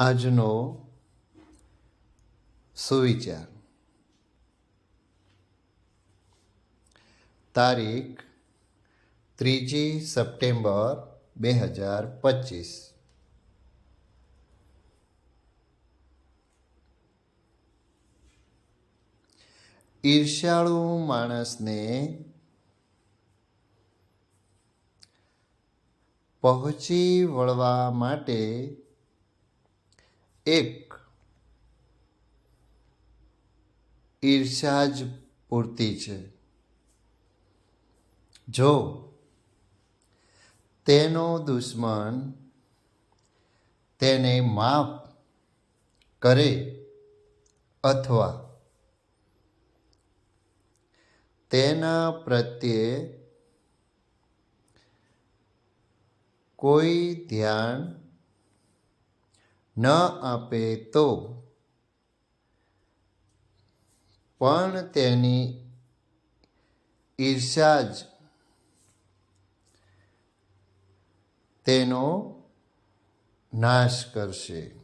આજનો સુવિચાર. તારીખ ત્રીજી સપ્ટેમ્બર બે હજાર પચીસ. ઈર્ષ્યાળુ માણસને પહોંચી વળવા માટે એક ઈર્ષા જ પૂરતી છે. જો તેનો દુશ્મન તેને માફ કરે અથવા તેના પ્રત્યે કોઈ ધ્યાન ન આપે તો. પણ તેની ઈર્ષા જ તેનો નાશ કરશે.